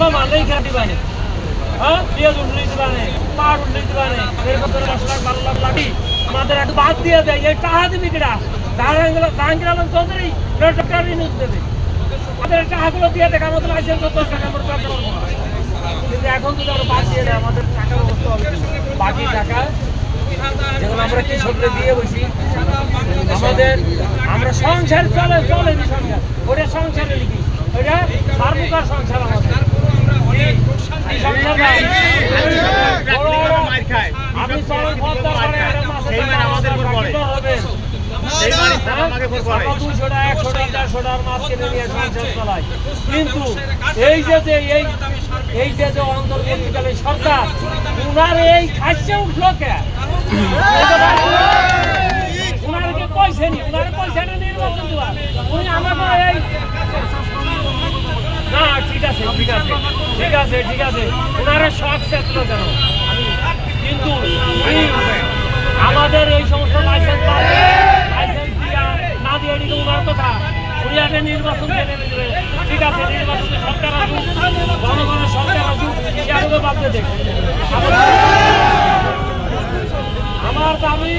কমা লেখা দিবানে হ্যাঁ? দিয়ে উঠলে দিবানে পার উঠলে দিবানে এরকম করে বারো লাখ লাগি আমাদের একটু বাদ দিয়ে দেয় এই টাকা দিবি কিনা জাহাঙ্গীর আলম চৌধুরী। টাকা নিউজ দেবে? আমাদের টাকাগুলো দিয়ে দেখ আমাদের লাইসেন্স দশ টাকা আমরা কিন্তু এখন যদি আমরা বাদ দিয়ে আমাদের টাকা? বাকি টাকা আমরা দিয়ে বসি? আমাদের, আমরা সংসার চলে চলে সংসার? ওটা সংসারে লিখি ওটা সার্বকার সংসার আমাদের। কিন্তু এই যে এই এই যে যে অন্তর্বর্তীকালীন সরকার উনার এই খাইছে উঠল কে পয়সা নি উনার নির্বাচন দেওয়া উনি আমাকে এই না, ঠিক আছে ঠিক আছে ঠিক আছে ঠিক আছে। ওনারা শখ সেটলো কেন কিন্তু আমাদের এই সমস্ত লাইসেন্স না দিয়ে কথা। উনি নির্বাচন ঠিক আছে, নির্বাচনে সরকার আসুক, জনগণের সরকার আমার দাবি,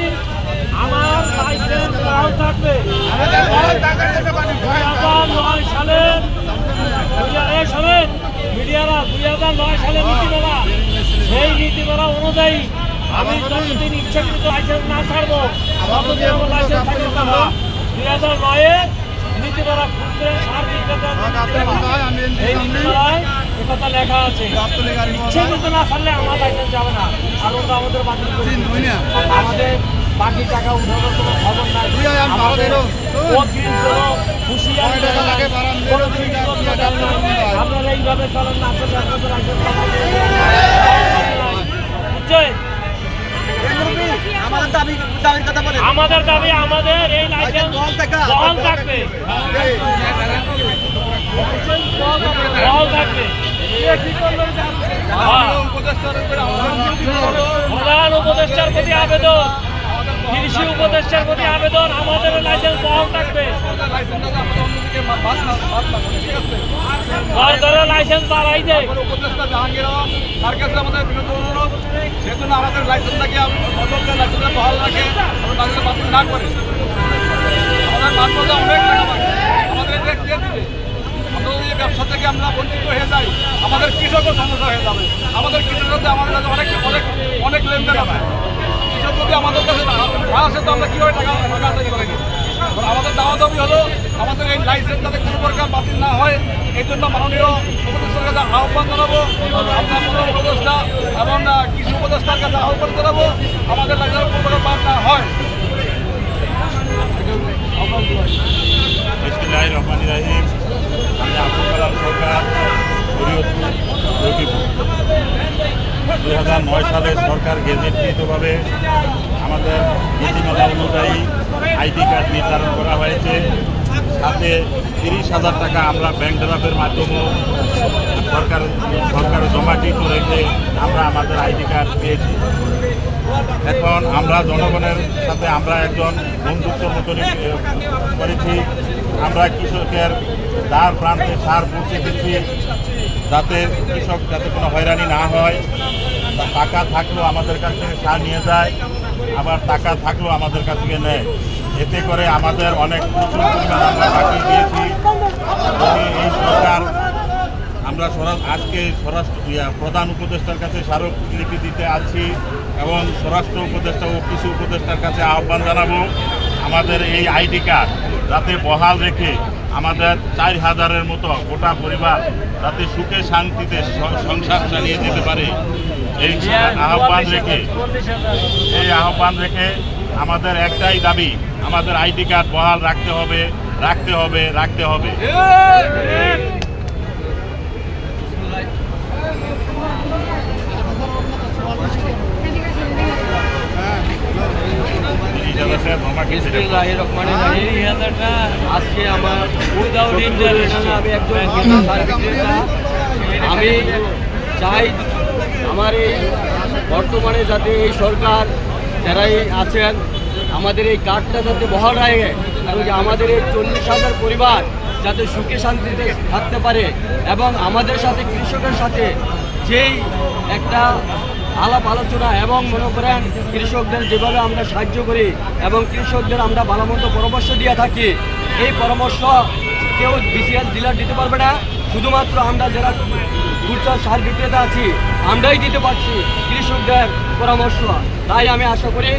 আমার লাইসেন্স বহাল থাকবে দুই হাজার নয় সালের দুই হাজার- এই শোনেন, মিডিয়ারা দুই হাজার নয় সালের নীতিমালা সেই নীতিমালা অনুযায়ী আমি যতদিন ইচ্ছাকৃত লাইসেন্স না ছাড়বো ততদিন আমার লাইসেন্স থাকবে না। দুই হাজার নয়ে নীতিমালা খুলতে সার এই নীতিমালায় কথা লেখা আছে। ইচ্ছাকৃত না ছাড়লে আমার লাইসেন্স যাবে না। আর ওটা আমাদের বাতিল আমাদের বাকি টাকা উঠানোর কোনো খবর নাই। আপনারা এইভাবে চলেন না পাবেন না। বুঝছেন? আমাদের দাবি দাবির কথা বলে আমাদের এই লাইসেন্স বহাল থাকবে। বহাল থাকবে। প্রধান উপদেষ্টার প্রতি আবেদন। কৃষি উপদেষ্টার প্রতি আবেদন, আমাদের লাইসেন্স বহাল থাকবে। সরকারের লাইসেন্স বাড়াই দেয়। উপদেষ্টা জাহাঙ্গীর আমাদের বিনোদ বাতিল না আমাদের অনেক আমরা থেকে আমরা হয়ে যাই। আমাদের কৃষকও সমস্যা হয়ে যাবে। আমাদের কৃষকের সাথে আমাদের অনেক অনেক অনেক লেনদেন কৃষক যদি আমাদের কাছে না আসে তো আমরা কীভাবে টাকা টাকা আদায় করে আমাদের দাওয়া দাবি হলো আমাদের এই লাইসেন্স যাতে কোনো প্রকার বাতিল না হয়, এই জন্য মাননীয় উপদেষ্টার কাছে আহ্বান জানাব আপনার উপদেষ্টা এবং কৃষি উপদেষ্টার কাছে আহ্বান জানাব। আমাদের লাইসেন্স কোনো প্রকার বাদ না হয় বিসমিল্লাহ রহমান রাহিম আমি আবুল কালাম সরকার শরীয়তপুর লক্ষ্মীপুর দুই হাজার নয় সালে সরকার গেজেটকৃতভাবে আমাদের নীতিমালা অনুযায়ী আইডি কার্ড নির্ধারণ করা হয়েছে। সাথে তিরিশ হাজার টাকা আমরা ব্যাংক ড্রাফের মাধ্যমেও সরকার সরকার জমাকৃত রেখে আমরা আমাদের আইডি কার্ড পেয়েছি। এখন আমরা জনগণের সাথে আমরা একজন বন্ধুত্বর মতো করেছি। আমরা কৃষকের দ্বার প্রান্তে সার পৌঁছে দিচ্ছি যাতে কৃষক যাতে কোনো হয়রানি না হয়। টাকা থাকলেও আমাদের কাছ থেকে সার নিয়ে যায়, আবার টাকা থাকলেও আমাদের কাছ থেকে নেয়। এতে করে আমাদের অনেক আমরা দিয়েছি। এই সরকার আমরা আজকে স্বরাষ্ট্র প্রধান উপদেষ্টার কাছে স্মারকলিপি দিতে আছি এবং স্বরাষ্ট্র উপদেষ্টা ও কৃষি উপদেষ্টার কাছে আহ্বান জানাব, আমাদের এই আইডি কার্ড যাতে বহাল রেখে আমাদের চার হাজারের মতো গোটা পরিবার যাতে সুখে শান্তিতে সংসার চালিয়ে যেতে পারে। এই আহ্বান রেখে, এই আহ্বান রেখে আমাদের একটাই দাবি, আমাদের আইডি কার্ড বহাল রাখতে হবে রাখতে হবে রাখতে হবে। এই আজকে আমার. আমি একজন আমি চাই আমার এই বর্তমানে যাতে এই সরকার যারাই আছেন আমাদের এই কার্ডটা যাতে বহাল রাখে কারণ কি আমাদের এই চল্লিশ হাজার পরিবার যাতে সুখে শান্তিতে থাকতে পারে এবং আমাদের সাথে কৃষকের সাথে যেই একটা আলাপ, আলোচনা এবং মনে করেন কৃষকদের যেভাবে আমরা সাহায্য করি এবং কৃষকদের আমরা ভালো মন্দ পরামর্শ দিয়ে থাকি, এই পরামর্শ কেউ বিসিএস ডিলার দিতে পারবে না। শুধুমাত্র আমরা যারা খুচরা সার বিক্রেতা আছি, আমরাই দিতে পারছি কৃষকদের পরামর্শ। তাই আমি আশা করি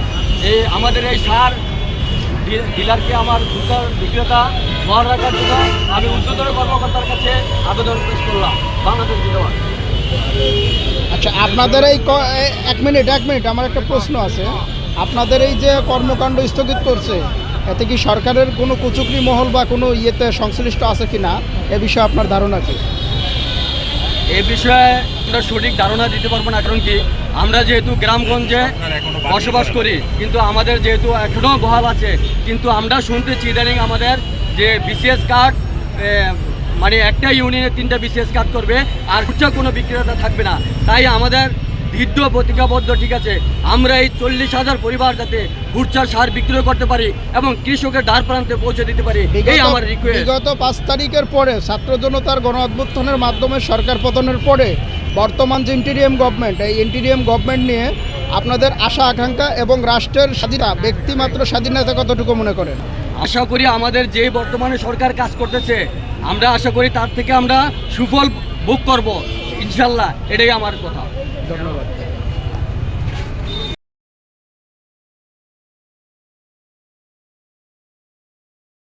এই আমাদের এই সার ডিলারকে আমার খুচরা বিক্রেতা বহাল রাখার জন্য আমি উচ্চতর কর্মকর্তার কাছে আবেদন পেশ করলাম। বাংলাদেশ বিধবা আচ্ছা আপনাদের এই এক মিনিট এক মিনিট, আমার একটা প্রশ্ন আছে। আপনাদের এই যে কর্মকাণ্ড স্থগিত করছে, এতে কি সরকারের কোনো কুচুকরি মহল বা কোনো ইয়েতে সংশ্লিষ্ট আছে কি না এ বিষয়ে আপনার ধারণা কি? এ বিষয়ে আমরা সঠিক ধারণা দিতে পারব না, কারণ কি আমরা যেহেতু গ্রামগঞ্জে বসবাস করি, কিন্তু আমাদের যেহেতু এখনও বহাল আছে, কিন্তু আমরা শুনতেছি ইদানিং আমাদের যে বিসিএস কার্ড মানে একটা ইউনিয়নে তিনটা বিশেষ কাজ করবে আর খুচরা কোনো বিক্রেতা থাকবে না। তাই আমাদের দৃঢ় প্রতিজ্ঞাবদ্ধ ঠিক আছে? আমরা এই চল্লিশ হাজার পরিবার যাতে খুচরা সার বিক্রয় করতে পারি এবং কৃষকের দ্বার প্রান্তে পৌঁছে দিতে পারি এই আমার রিকোয়েস্ট বিগত পাঁচ তারিখের পরে ছাত্র জনতার গণ অভ্যুত্থানের মাধ্যমে সরকার পতনের পরে বর্তমান যে ইন্টিরিয়াম গভর্নমেন্ট এই ইন্টিরিয়াম গভর্নমেন্ট নিয়ে আপনাদের আশা আকাঙ্ক্ষা এবং রাষ্ট্রের স্বাধীনতা ব্যক্তিমাত্র স্বাধীনতা কতটুকু মনে করেন? আশা করি আমাদের যে বর্তমানে সরকার কাজ করতেছে, আমরা আশা করি তার থেকে আমরা সুফল ভোগ করব। ইনশাল্লাহ, এটাই আমার কথা। ধন্যবাদ।